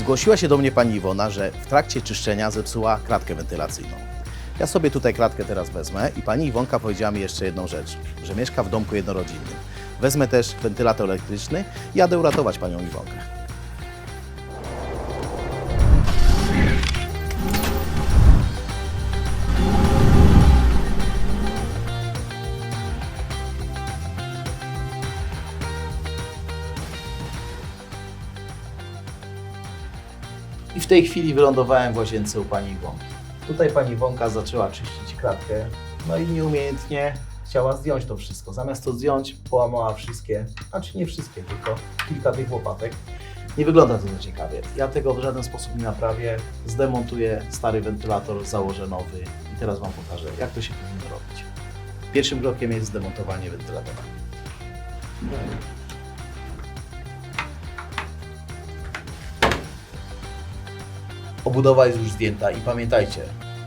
Zgłosiła się do mnie pani Iwona, że w trakcie czyszczenia zepsuła kratkę wentylacyjną. Ja sobie tutaj kratkę teraz wezmę i pani Iwonka powiedziała mi jeszcze jedną rzecz, że mieszka w domku jednorodzinnym. Wezmę też wentylator elektryczny i jadę uratować panią Iwonkę. I w tej chwili wylądowałem w łazience u pani Iwonki. Tutaj pani Iwonka zaczęła czyścić kratkę, no i nieumiejętnie chciała zdjąć to wszystko. Zamiast to zdjąć, połamała wszystkie, znaczy nie wszystkie, tylko kilka tych łopatek. Nie wygląda to za ciekawie. Ja tego w żaden sposób nie naprawię. Zdemontuję stary wentylator, założę nowy i teraz Wam pokażę, jak to się powinno robić. Pierwszym krokiem jest zdemontowanie wentylatora. Obudowa jest już zdjęta i pamiętajcie,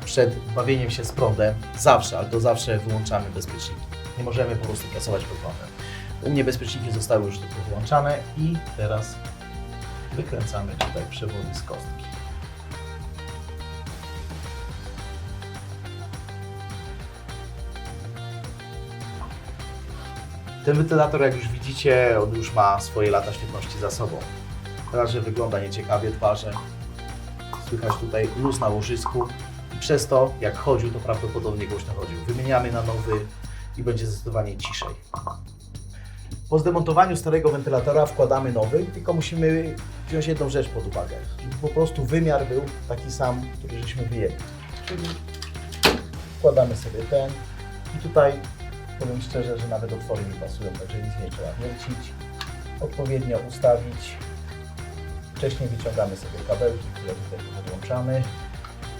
przed bawieniem się z prądem zawsze, ale to zawsze wyłączamy bezpieczniki. Nie możemy po prostu pracować pod prądem. U mnie bezpieczniki zostały już tylko wyłączane i teraz wykręcamy tutaj przewody z kostki. Ten wentylator, jak już widzicie, on już ma swoje lata świetności za sobą. Raz, że wygląda nieciekawie, dwa, że słychać tutaj luz na łożysku i przez to, jak chodził, to prawdopodobnie głośno chodził. Wymieniamy na nowy i będzie zdecydowanie ciszej. Po zdemontowaniu starego wentylatora wkładamy nowy, tylko musimy wziąć jedną rzecz pod uwagę. Po prostu wymiar był taki sam, który żeśmy wyjęli. Czyli wkładamy sobie ten i tutaj powiem szczerze, że nawet otwory mi pasują, także nic nie trzeba wiercić. Odpowiednio ustawić. Wcześniej wyciągamy sobie kabelki, które tutaj podłączamy.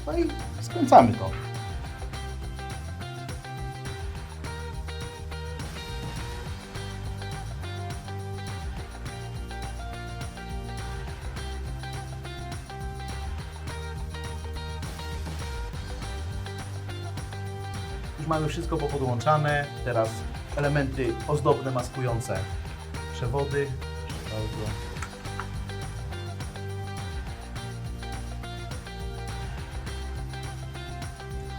No i skręcamy to. Już mamy wszystko popodłączane. Teraz elementy ozdobne, maskujące przewody. Proszę bardzo.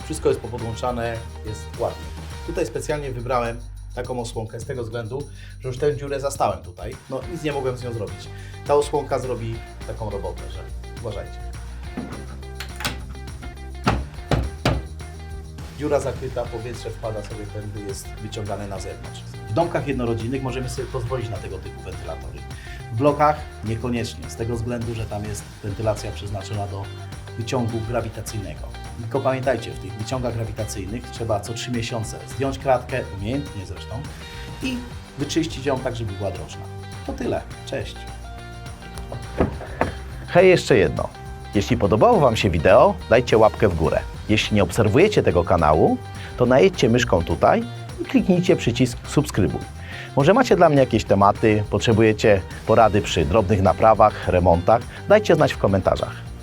Wszystko jest popodłączane, jest ładnie. Tutaj specjalnie wybrałem taką osłonkę z tego względu, że już tę dziurę zastałem tutaj. No nic nie mogłem z nią zrobić. Ta osłonka zrobi taką robotę, że uważajcie. Dziura zakryta, powietrze wpada sobie tędy, jest wyciągane na zewnątrz. W domkach jednorodzinnych możemy sobie pozwolić na tego typu wentylatory. W blokach niekoniecznie, z tego względu, że tam jest wentylacja przeznaczona do wyciągu grawitacyjnego. Tylko pamiętajcie, w tych wyciągach grawitacyjnych trzeba co 3 miesiące zdjąć kratkę, umiejętnie zresztą, i wyczyścić ją tak, żeby była drożna. To tyle. Cześć. Hej, jeszcze jedno. Jeśli podobało Wam się wideo, dajcie łapkę w górę. Jeśli nie obserwujecie tego kanału, to najedźcie myszką tutaj i kliknijcie przycisk subskrybuj. Może macie dla mnie jakieś tematy, potrzebujecie porady przy drobnych naprawach, remontach, dajcie znać w komentarzach.